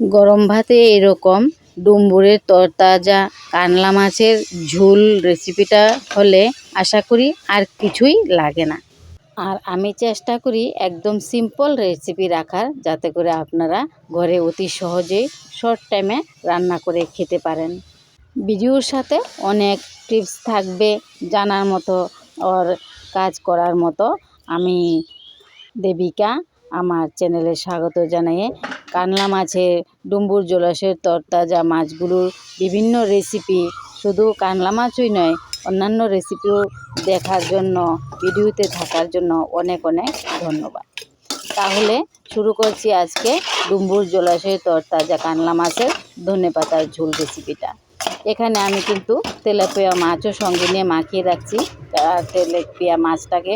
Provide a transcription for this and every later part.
গরম ভাতে এরকম ডুম্বুরের তরতাজা কানলা মাছের ঝোল রেসিপিটা হলে আশা করি আর কিছুই লাগে না। আর আমি চেষ্টা করি একদম সিম্পল রেসিপি রাখার, যাতে করে আপনারা ঘরে অতি সহজেই শর্ট টাইমে রান্না করে খেতে পারেন। ভিডিওর সাথে অনেক টিপস থাকবে জানার মতো ওর কাজ করার মতো। আমি দেবিকা, আমার চ্যানেলে স্বাগত জানিয়ে কানলা মাছের ডুম্বুর জলাশয়ের তরতাজা মাছগুলোর বিভিন্ন রেসিপি শুধু কানলা মাছই নয়, অন্যান্য রেসিপিও দেখার জন্য, ভিডিওতে থাকার জন্য অনেক অনেক ধন্যবাদ। তাহলে শুরু করছি আজকে ডুম্বুর জলাশয়ের তরতাজা কানলা মাছের ধনেপাতার ঝোল রেসিপিটা এখানে আমি কিন্তু তেলাপিয়া মাছও সঙ্গে নিয়ে মাখিয়ে রাখছি। তেলাপিয়া মাছটাকে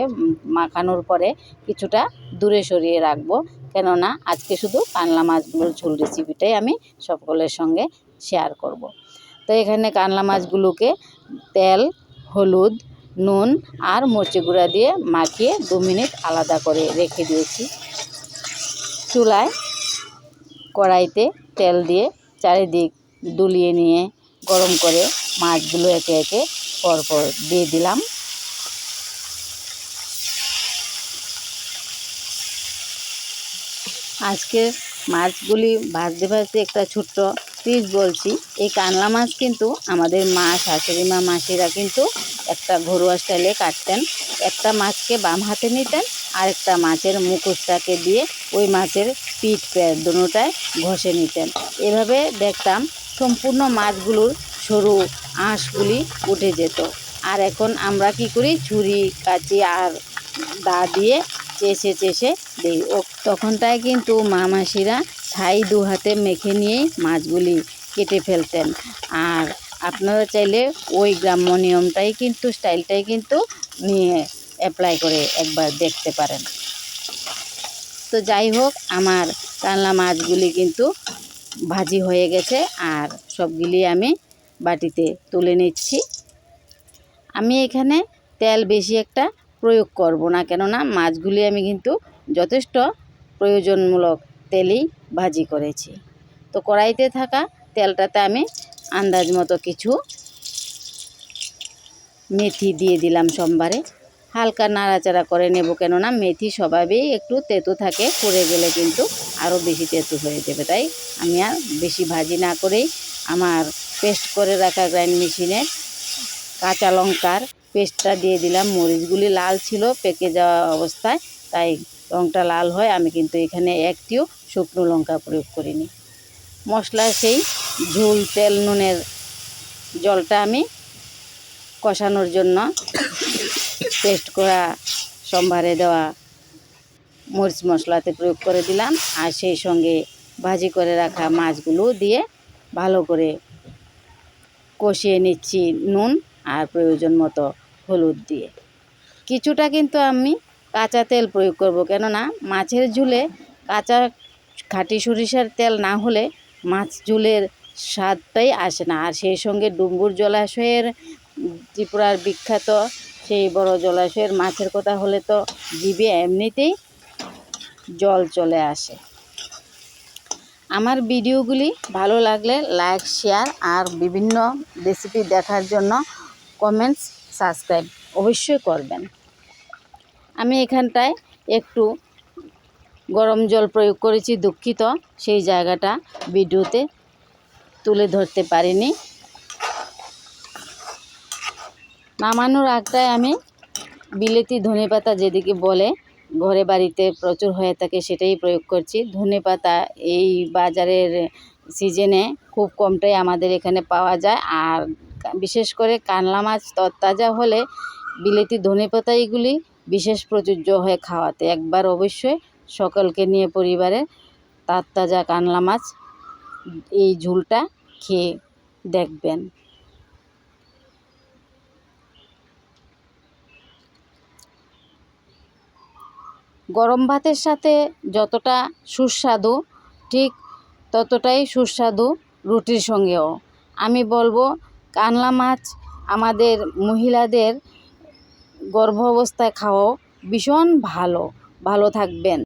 মাখানোর পরে কিছুটা দূরে সরিয়ে রাখব। কেননা আজকে শুধু কানলা মাছগুলোর ঝোল রেসিপিটাই আমি সকলের সঙ্গে শেয়ার করব। তো এখানে কানলা মাছগুলোকে তেল, হলুদ, নুন আর মরচি গুঁড়া দিয়ে মাখিয়ে দু মিনিট আলাদা করে রেখে দিয়েছি চুলায় কড়াইতে তেল দিয়ে চারিদিক দুলিয়ে নিয়ে গরম করে মাছগুলো একে একে পরপর দিয়ে দিলাম আজকে মাছগুলি ভাজতে ভাজতে একটা ছোট্ট টিপস বলছি। এই কানলা মাছ কিন্তু আমাদের মা, শাশুড়ি মা, মাসিরা কিন্তু একটা ঘরোয়া স্টাইলে কাটতেন। একটা মাছকে বাম হাতে নিতেন আর একটা মাছের মুখোশটাকে দিয়ে ওই মাছের পিঠ পেট দুটায় ঘষে নিতেন। এভাবে দেখতাম সম্পূর্ণ মাছগুলোর সরু আঁশগুলি উঠে যেত। আর এখন আমরা কি করি? ছুরি, কাঁচি আর দা দিয়ে চেষে চেষে দিই। ও তখনটায় কিন্তু মা মাসিরা ছাই দু হাতে মেখে নিয়েই মাছগুলি কেটে ফেলতেন। আর আপনারা চাইলে ওই গ্রাম্য নিয়মটাই কিন্তু, স্টাইলটাই কিন্তু নিয়ে অ্যাপ্লাই করে একবার দেখতে পারেন। তো যাই হোক, আমার কানলা মাছগুলি কিন্তু ভাজি হয়ে গেছে আর সবগুলি আমি বাটিতে তুলে নিচ্ছি। আমি এখানে তেল বেশি একটা প্রয়োগ করব না। কেননা মাছগুলি আমি কিন্তু যথেষ্ট প্রয়োজনমূলক তেলেই ভাজি করেছি। তো কড়াইতে থাকা তেলটাতে আমি আন্দাজ মতো কিছু মেথি দিয়ে দিলাম সোমবারে। হালকা নাড়াচাড়া করে নেব, কেননা মেথি স্বভাবেই একটু তেতো থাকে, পড়ে গেলে কিন্তু আরও বেশি তেতো হয়ে যাবে। তাই আমি আর বেশি ভাজি না করেই আমার পেস্ট করে রাখা গ্রাইন্ড মেশিনে কাঁচা লঙ্কার পেস্টটা দিয়ে দিলাম। মরিচগুলি লাল ছিল, পেকে যাওয়া অবস্থায়, তাই রঙটা লাল হয়। আমি কিন্তু এখানে একটিও শুকনো লঙ্কা প্রয়োগ করিনি। মশলা সেই ঝোল, তেল, নুনের জলটা আমি কষানোর জন্য পেস্ট করা সম্ভারে দেওয়া মরিচ মশলাতে প্রয়োগ করে দিলাম। আর সেই সঙ্গে ভাজি করে রাখা মাছগুলো দিয়ে ভালো করে কষিয়ে নিচ্ছি নুন আর প্রয়োজন মতো হলুদ দিয়ে। কিছুটা কিন্তু আমি কাঁচা তেল প্রয়োগ করব, কেননা মাছের ঝুলে কাঁচা খাঁটি সরিষার তেল না হলে মাছ ঝুলের স্বাদটাই আসে না। আর সেই সঙ্গে ডুম্বুর জলাশয়ের ত্রিপুরার বিখ্যাত সেই বড় জলাশয়ের মাছের কথা হলে তো জিভে এমনিতেই জল চলে আসে। আমার ভিডিওগুলি ভালো লাগলে লাইক, শেয়ার আর বিভিন্ন রেসিপি দেখার জন্য কমেন্টস সাবস্ক্রাইব অবশ্যই করবেন। আমি এখানটায় একটু গরম জল প্রয়োগ করেছি, দুঃখিত। সেই জায়গাটা ভিডিওতে তুলে ধরতে পারিনি। নামানোর আগটায় আমি বিলেতি ধনেপাতা যেদিকে বলে, ঘরে বাড়িতে প্রচুর হয়ে থাকে সেটাই প্রয়োগ করছি। ধনেপাতা এই বাজারের সিজনে খুব কমটাই আমাদের এখানে পাওয়া যায়। আর বিশেষ করে কানলা মাছ তরতাজা হলে বিলেতি ধনেপাতা এইগুলি বিশেষ প্রযোজ্য হয়ে খাওয়াতে। একবার অবশ্যই সকলকে নিয়ে পরিবারে তাজা কানলা মাছ এই ঝোলটা খেয়ে দেখবেন। গরম ভাতের সাথে যতটা সুস্বাদু, ঠিক ততটাই সুস্বাদু রুটির সঙ্গেও। আমি বলব কানলা মাছ আমাদের মহিলাদের গর্ভ অবস্থায় খাওয়াও ভীষণ ভালো ভালো থাকবেন।